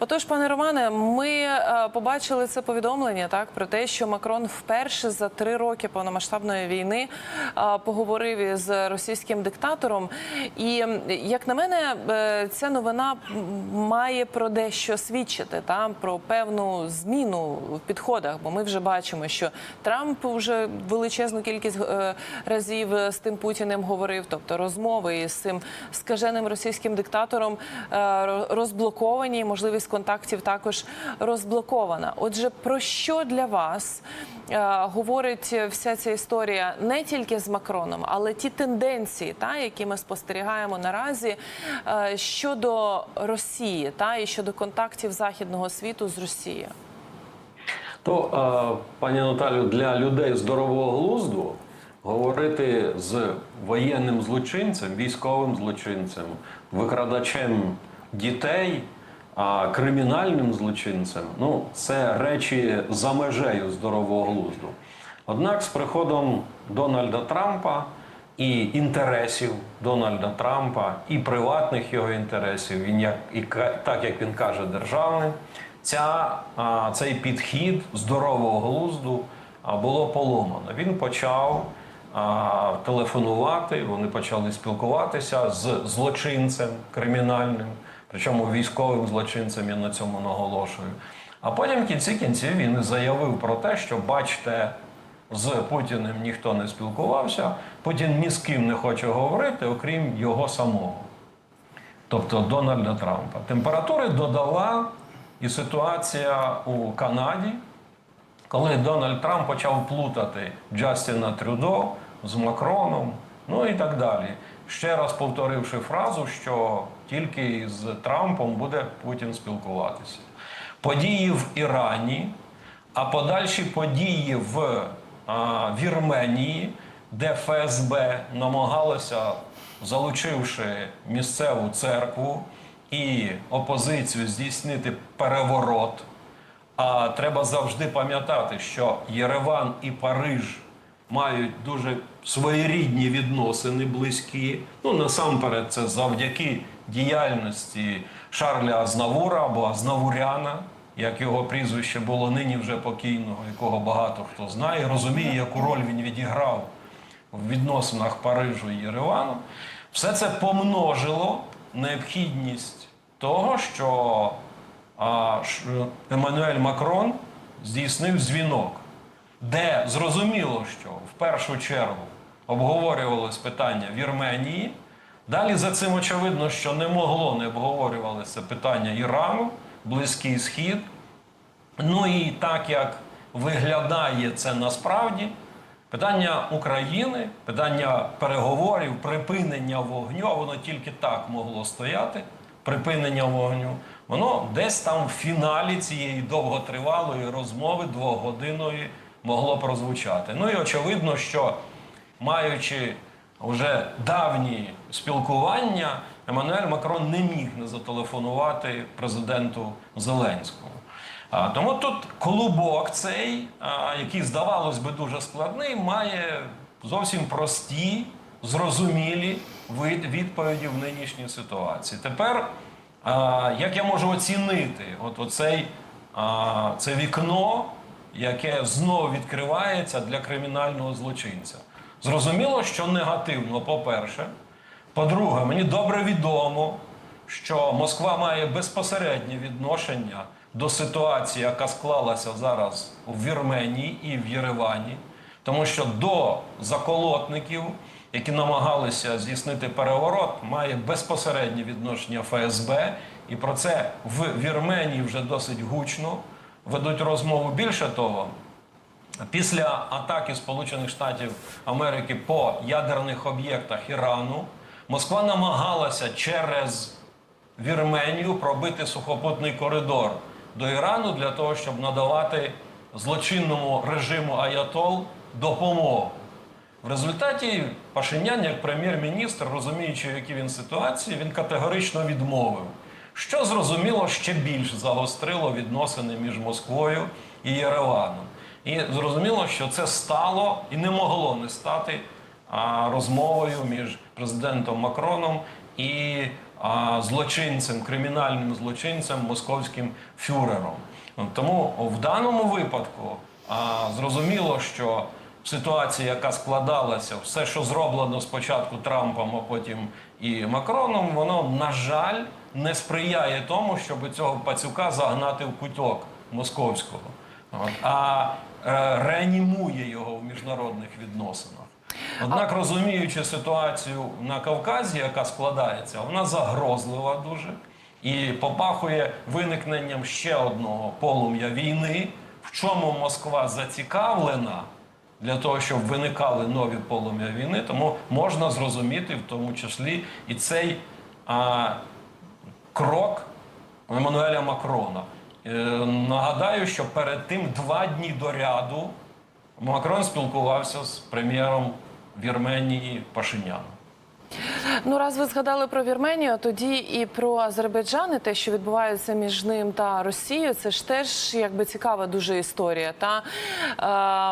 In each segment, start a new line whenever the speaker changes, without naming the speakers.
Отож, пане Романе, ми е, побачили це повідомлення так про те, що Макрон вперше за три роки повномасштабної війни е, поговорив із російським диктатором. І як на мене, е, ця новина має про дещо свідчити та про певну зміну в підходах. Бо ми вже бачимо, що Трамп вже величезну кількість разів з тим Путіним говорив, тобто розмови із цим скаженим російським диктатором розблоковані, можливість контактів також розблокована. Отже, про що для вас е, говорить вся ця історія не тільки з Макроном, але ті тенденції, та які ми спостерігаємо наразі е, щодо Росії, та і щодо контактів західного світу з Росією?
То, е, пані Наталю, для людей здорового глузду говорити з воєнним злочинцем, військовим злочинцем, викрадачем дітей, а кримінальним злочинцем ну, це речі за межею здорового глузду. Однак з приходом Дональда Трампа і інтересів Дональда Трампа, і приватних його інтересів, він як і так як він каже, державний, ця, цей підхід здорового глузду було поломано. Він почав а, телефонувати, вони почали спілкуватися з злочинцем кримінальним, причому військовим злочинцем, я на цьому наголошую. А потім в кінці кінців він заявив про те, що бачите, з Путіним ніхто не спілкувався, Путін ні з ким не хоче говорити, окрім його самого тобто Дональда Трампа. Температури додала і ситуація у Канаді, коли Дональд Трамп почав плутати Джастіна Трюдо з Макроном, ну і так далі. Ще раз повторивши фразу, що тільки з Трампом буде Путін спілкуватися. Події в Ірані, а подальші події в а, Вірменії, де ФСБ намагалося, залучивши місцеву церкву і опозицію, здійснити переворот. А треба завжди пам'ятати, що Єреван і Париж мають дуже своєрідні відносини близькі. Ну насамперед, це завдяки діяльності Шарля Азнавура або Азнавуряна, як його прізвище було нині вже покійного, якого багато хто знає, розуміє, яку роль він відіграв в відносинах Парижу і Єревану. Все це помножило необхідність того, що Еммануель Макрон здійснив дзвінок, де зрозуміло, що в першу чергу обговорювалось питання Вірменії. Далі за цим очевидно, що не могло не обговорювалося питання Ірану, Близький Схід. Ну і так як виглядає це насправді, питання України, питання переговорів, припинення вогню, воно тільки так могло стояти. Припинення вогню, воно десь там в фіналі цієї довготривалої розмови двогодинної могло прозвучати. Ну і очевидно, що маючи вже давні спілкування, Еммануель Макрон не міг не зателефонувати президенту Зеленському. А, тому тут клубок цей, який, здавалось би, дуже складний, має зовсім прості, зрозумілі відповіді в нинішній ситуації. Тепер, як я можу оцінити от оцей, це вікно, яке знову відкривається для кримінального злочинця? Зрозуміло, що негативно, по-перше. По-друге, мені добре відомо, що Москва має безпосереднє відношення до ситуації, яка склалася зараз в Вірменії і в Єревані, тому що до заколотників, які намагалися здійснити переворот, має безпосереднє відношення ФСБ, і про це в Вірменії вже досить гучно ведуть розмову. Більше того, Після атаки Сполучених Штатів Америки по ядерних об'єктах Ірану Москва намагалася через Вірменію пробити сухопутний коридор до Ірану для того, щоб надавати злочинному режиму Аятол допомогу. В результаті Пашинян, як прем'єр-міністр, розуміючи, в якій він ситуації, він категорично відмовив, що зрозуміло ще більш загострило відносини між Москвою і Єреваном. І зрозуміло, що це стало і не могло не стати розмовою між президентом Макроном і злочинцем, кримінальним злочинцем, московським фюрером. Тому в даному випадку зрозуміло, що ситуація, яка складалася, все, що зроблено спочатку Трампом, а потім і Макроном, воно, на жаль, не сприяє тому, щоб цього пацюка загнати в куток московського, а е, реанімує його в міжнародних відносинах. Однак, розуміючи ситуацію на Кавказі, яка складається, вона загрозлива дуже і попахує виникненням ще одного полум'я війни, в чому Москва зацікавлена для того, щоб виникали нові полум'я війни. Тому можна зрозуміти, в тому числі, і цей а, крок Еммануеля Макрона. Е, нагадаю, що перед тим два дні до ряду Макрон спілкувався з прем'єром Вірменії Пашиняном.
Ну, раз ви згадали про Вірменію, тоді і про Азербайджан, і те, що відбувається між ним та Росією, це ж теж якби цікава дуже історія. Та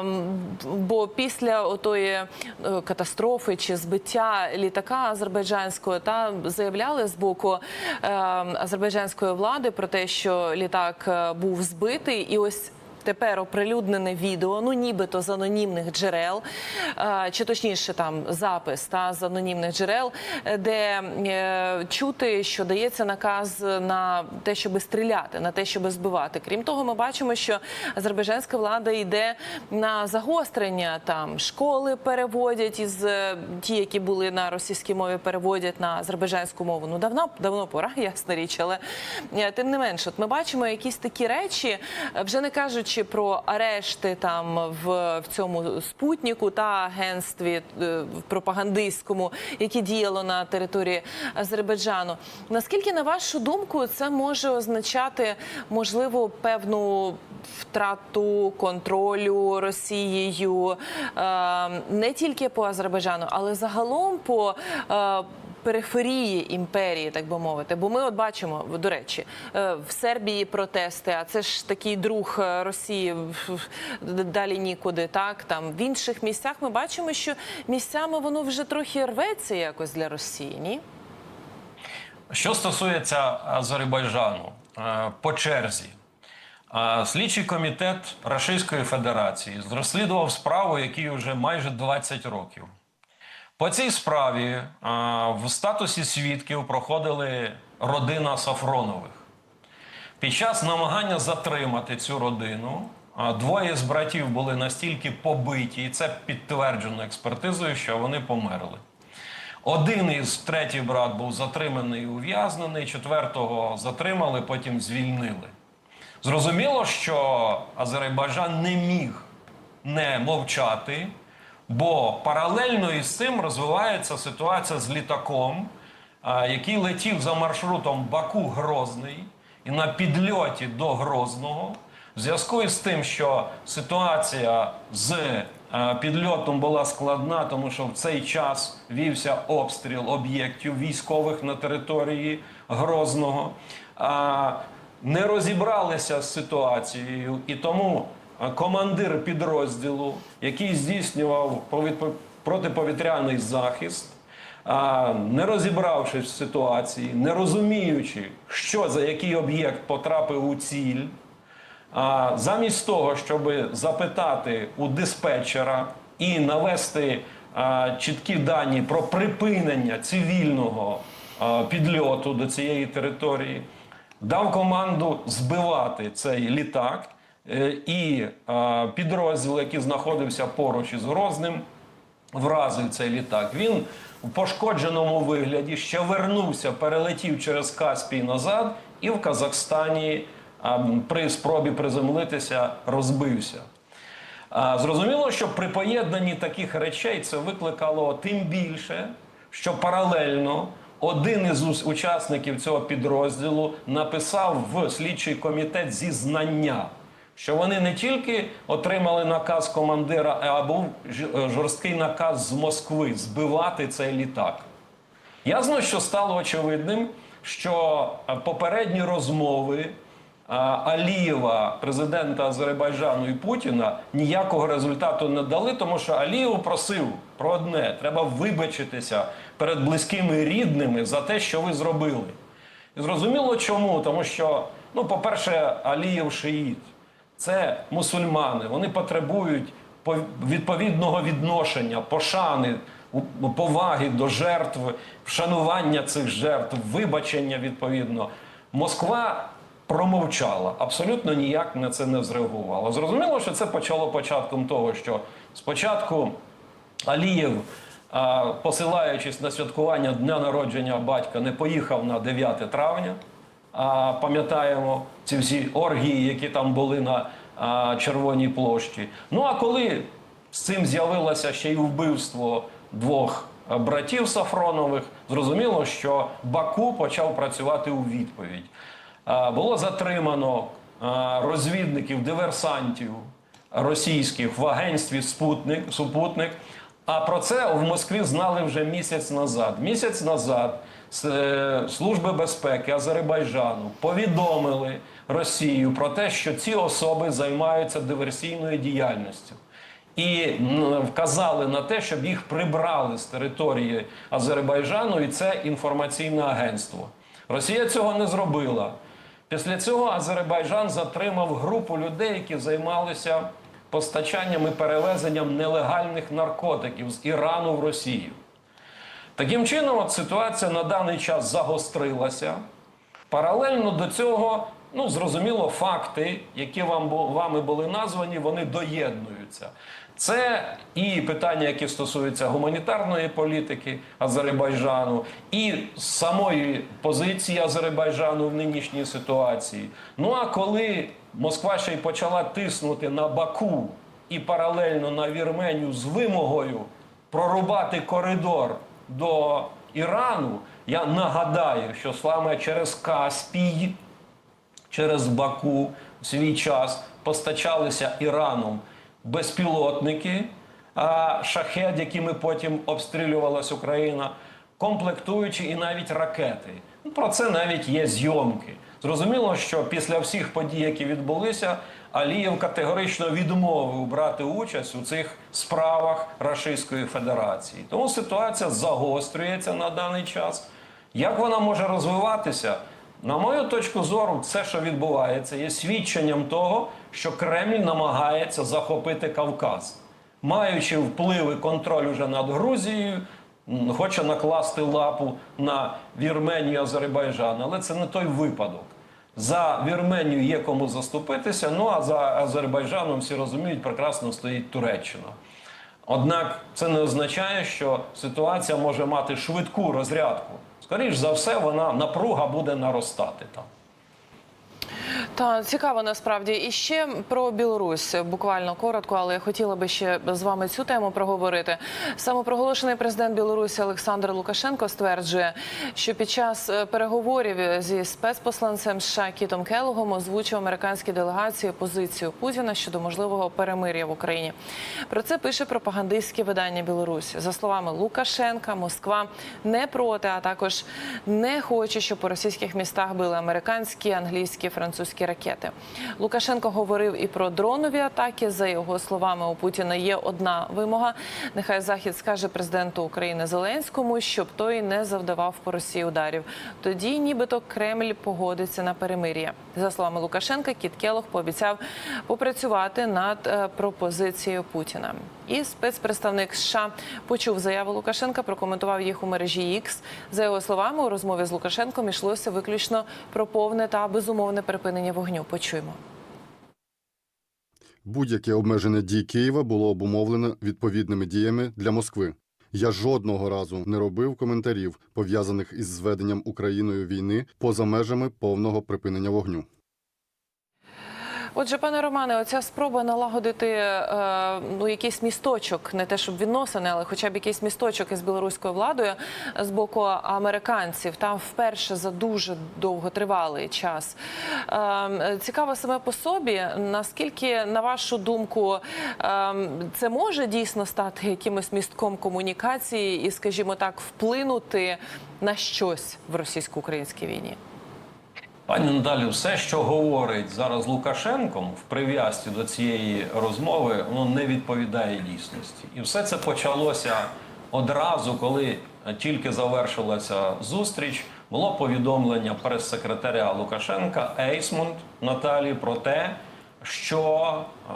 ем, бо після отої е, катастрофи чи збиття літака азербайджанського та заявляли з боку ем, азербайджанської влади про те, що літак е, був збитий, і ось. Тепер оприлюднене відео, ну нібито з анонімних джерел, чи точніше там запис та з анонімних джерел, е, де е, чути, що дається наказ на те, щоб стріляти, на те, щоб збивати. Крім того, ми бачимо, що азербайджанська влада йде на загострення. Там школи переводять із е, ті, які були на російській мові, переводять на азербайджанську мову. Ну давно давно пора, ясна річ, але тим не менше, от ми бачимо якісь такі речі, вже не кажучи про арешти там в, в цьому спутнику та агентстві е, пропагандистському, яке діяло на території Азербайджану. Наскільки, на вашу думку, це може означати можливо певну втрату контролю Росією е, не тільки по Азербайджану, але загалом по е, периферії імперії, так би мовити. Бо ми от бачимо, до речі, е, в Сербії протести, а це ж такий друг е, Росії далі нікуди. Так там в інших місцях ми бачимо, що місцями воно вже трохи рветься якось для Росії. Ні?
Що стосується Азербайджану е, по черзі, слідчий комітет Російської Федерації розслідував справу, якій вже майже 20 років. По цій справі е, в статусі свідків проходили родина Сафронових. Під час намагання затримати цю родину а, двоє з братів були настільки побиті, і це підтверджено експертизою, що вони померли. Один із третій брат був затриманий і ув'язнений, четвертого затримали, потім звільнили. Зрозуміло, що Азербайджан не міг не мовчати, бо паралельно із цим розвивається ситуація з літаком, який летів за маршрутом Баку-Грозний, і на підльоті до Грозного, в зв'язку із тим, що ситуація з е, підльотом була складна, тому що в цей час вівся обстріл об'єктів військових на території Грозного. Не розібралися з ситуацією, і тому командир підрозділу, який здійснював протиповітряний захист, не розібравшись в ситуації, не розуміючи, що за який об'єкт потрапив у ціль, замість того, щоб запитати у диспетчера і навести чіткі дані про припинення цивільного підльоту до цієї території, дав команду збивати цей літак. Е, І підрозділ, який знаходився поруч із Грозним, вразив цей літак. Він у пошкодженому вигляді ще вернувся, перелетів через Каспій назад і в Казахстані при спробі приземлитися розбився. Зрозуміло, що при поєднанні таких речей це викликало тим більше, що паралельно один із учасників цього підрозділу написав в слідчий комітет зізнання, що вони не тільки отримали наказ командира, а був е, жорсткий наказ з Москви збивати цей літак. Ясно, що стало очевидним, що е, попередні розмови Алієва, президента Азербайджану і Путіна, ніякого результату не дали, тому що Алієв просив про одне: треба вибачитися перед близькими рідними за те, що ви зробили. І зрозуміло чому? Тому що, ну, по-перше, Алієв шиїт. Це мусульмани. Вони потребують відповідного відношення, пошани, поваги до жертв, вшанування цих жертв, вибачення відповідно. Москва промовчала, абсолютно ніяк на це не зреагувала. Зрозуміло, що це почало початком того, що спочатку Алієв, посилаючись на святкування дня народження батька, не поїхав на 9 травня. Пам'ятаємо ці всі оргії, які там були на Червоній площі. Ну а коли з цим з'явилося ще й вбивство двох братів Сафронових, зрозуміло, що Баку почав працювати у відповідь. Було затримано розвідників, диверсантів російських в агентстві Спутник, Супутник. А про це в Москві знали вже місяць назад. Місяць назад е, Служби безпеки Азербайджану повідомили Росію про те, що ці особи займаються диверсійною діяльністю. І вказали на те, щоб їх прибрали з території Азербайджану, і це інформаційне агентство. Росія цього не зробила. Після цього Азербайджан затримав групу людей, які займалися постачанням і перевезенням нелегальних наркотиків з Ірану в Росію. Таким чином, от ситуація на даний час загострилася. Паралельно до цього, ну зрозуміло, факти, які вам вами були названі, вони доєднуються. Це і питання, які стосуються гуманітарної політики Азербайджану, і самої позиції Азербайджану в нинішній ситуації. Ну а коли Москва ще й почала тиснути на Баку і паралельно на Вірменію з вимогою прорубати коридор до Ірану, я нагадаю, що саме через Каспій, через Баку в свій час постачалися Іраном безпілотники, а, шахет, якими потім обстрілювалась Україна, комплектуючі і навіть ракети. Ну, Про це навіть є зйомки. Зрозуміло, що після всіх подій, які відбулися, Алієв категорично відмовив брати участь у цих справах Рашистської Федерації. Тому ситуація загострюється на даний час. Як вона може розвиватися? На мою точку зору, все, що відбувається, є свідченням того, що Кремль намагається захопити Кавказ, маючи вплив і контроль уже над Грузією, хоче накласти лапу на Вірменію, Азербайджан, але це не той випадок. За Вірменію є кому заступитися. Ну а за Азербайджаном всі розуміють, прекрасно стоїть Туреччина. Однак це не означає, що ситуація може мати швидку розрядку. Скоріш за все, вона напруга буде наростати там.
Та цікаво насправді. І ще про Білорусь буквально коротко, але я хотіла би ще з вами цю тему проговорити. Самопроголошений президент Білорусі Олександр Лукашенко стверджує, що під час е, переговорів зі спецпосланцем США Кітом Келогом озвучив американській делегації позицію Путіна щодо можливого перемир'я в Україні. Про це пише пропагандистське видання Білорусі. За словами Лукашенка, Москва не проти, а також не хоче, щоб у російських містах били американські, англійські, французькі ракети. Лукашенко говорив і про дронові атаки. За його словами, у Путіна є одна вимога. Нехай Захід скаже президенту України Зеленському, щоб той не завдавав по Росії ударів. Тоді, нібито Кремль погодиться на перемир'я. За словами Лукашенка, Кіт Келох пообіцяв попрацювати над е, пропозицією Путіна. І спецпредставник США почув заяву Лукашенка, прокоментував їх у мережі X. За його словами, у розмові з Лукашенком йшлося виключно про повне та безумовне припинення вогню. Почуємо.
Будь-яке обмеження дій Києва було обумовлено відповідними діями для Москви. Я жодного разу не робив коментарів, пов'язаних із зведенням Україною війни поза межами повного припинення вогню.
Отже, пане Романе, оця спроба налагодити е, ну якийсь місточок, не те, щоб відносини, але хоча б якийсь місточок із білоруською владою з боку американців, там вперше за дуже довготривалий час. Е, цікаво саме по собі. Наскільки, на вашу думку, е, це може дійсно стати якимось містком комунікації і, скажімо так, вплинути на щось в російсько-українській війні?
Пані Наталі, все, що говорить зараз Лукашенком в прив'язці до цієї розмови, воно не відповідає дійсності. І все це почалося одразу, коли тільки завершилася зустріч. Було повідомлення прес-секретаря Лукашенка Ейсмунд Наталі про те, що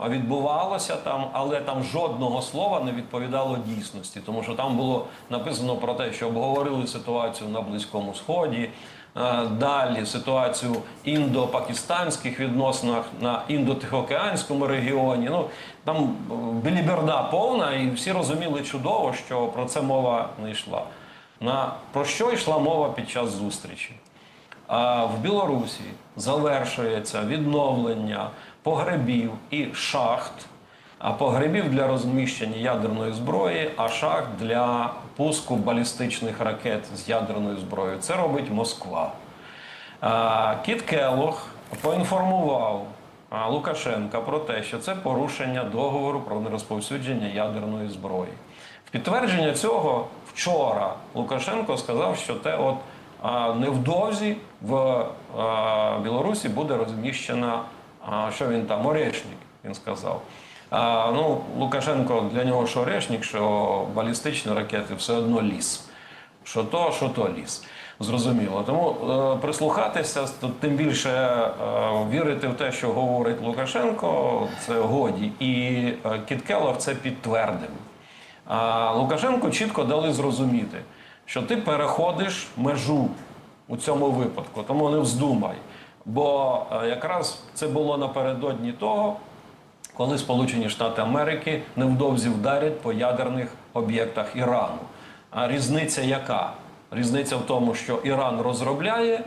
відбувалося там, але там жодного слова не відповідало дійсності, тому що там було написано про те, що обговорили ситуацію на Близькому Сході. Е, Далі ситуацію індо-пакистанських відносинах на індо-тихоокеанському регіоні. Ну там е, біліберда повна, і всі розуміли чудово, що про це мова не йшла. На про що йшла мова під час зустрічі? А в Білорусі завершується відновлення погребів і шахт, а погребів для розміщення ядерної зброї, а шахт для пуску балістичних ракет з ядерною зброєю. Це робить Москва. Кіт Келлог поінформував Лукашенка про те, що це порушення договору про нерозповсюдження ядерної зброї. В підтвердження цього вчора Лукашенко сказав, що те от невдовзі в Білорусі буде розміщена, що він там, орешник, він сказав. Ну, Лукашенко для нього що орешник, що балістичні ракети все одно ліс. Що то, що то ліс. Зрозуміло. Тому е, прислухатися, тим більше е, вірити в те, що говорить Лукашенко, це годі. І е, Кіт Келлог це підтвердив. А Лукашенку чітко дали зрозуміти, що ти переходиш межу у цьому випадку, тому не вздумай. Бо е, якраз це було напередодні того, коли Сполучені Штати Америки невдовзі вдарять по ядерних об'єктах Ірану. А різниця яка? Різниця в тому, що Іран розробляє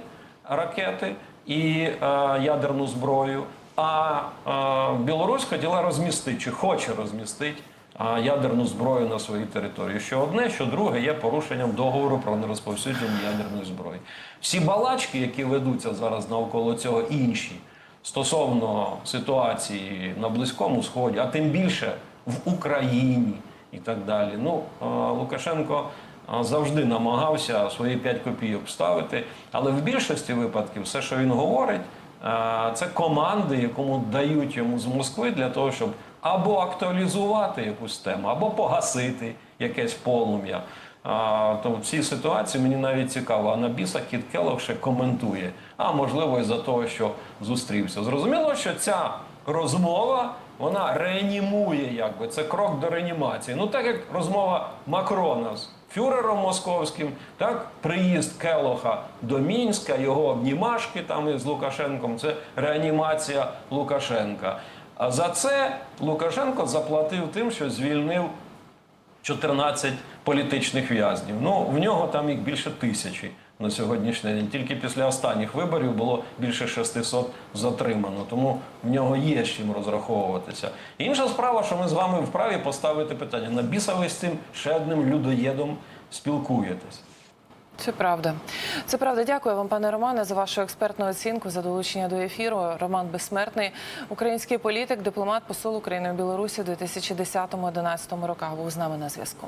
ракети і е, ядерну зброю, а е, Білорусь хотіла розмістити чи хоче розмістити е, ядерну зброю на своїй території. Що одне, що друге є порушенням договору про нерозповсюдження ядерної зброї. Всі балачки, які ведуться зараз навколо цього, інші стосовно ситуації на Близькому Сході, а тим більше в Україні і так далі. Ну, е, Лукашенко е, завжди намагався свої 5 копійок вставити, але в більшості випадків все, що він говорить, е, це команди, якому дають йому з Москви для того, щоб або актуалізувати якусь тему, або погасити якесь полум'я. А, то в цій ситуації мені навіть цікаво, а на біса Кіт ще коментує. А можливо, із-за того, що зустрівся. Зрозуміло, що ця розмова вона реанімує, якби це крок до реанімації. Ну так як розмова Макрона з фюрером московським, так приїзд Келоха до Мінська, його обнімашки там із Лукашенком. Це реанімація Лукашенка. А за це Лукашенко заплатив тим, що звільнив 14 політичних в'язнів. Ну, в нього там їх більше тисячі на сьогоднішній день. Тільки після останніх виборів було більше 600 затримано. Тому в нього є з чим розраховуватися. Інша справа, що ми з вами вправі поставити питання: на біса ви з цим ще одним людоєдом спілкуєтесь.
Це правда. Це правда. Дякую вам, пане Романе, за вашу експертну оцінку, за долучення до ефіру. Роман Безсмертний, український політик, дипломат, посол України в Білорусі у 2010-2011 роках був з нами на зв'язку.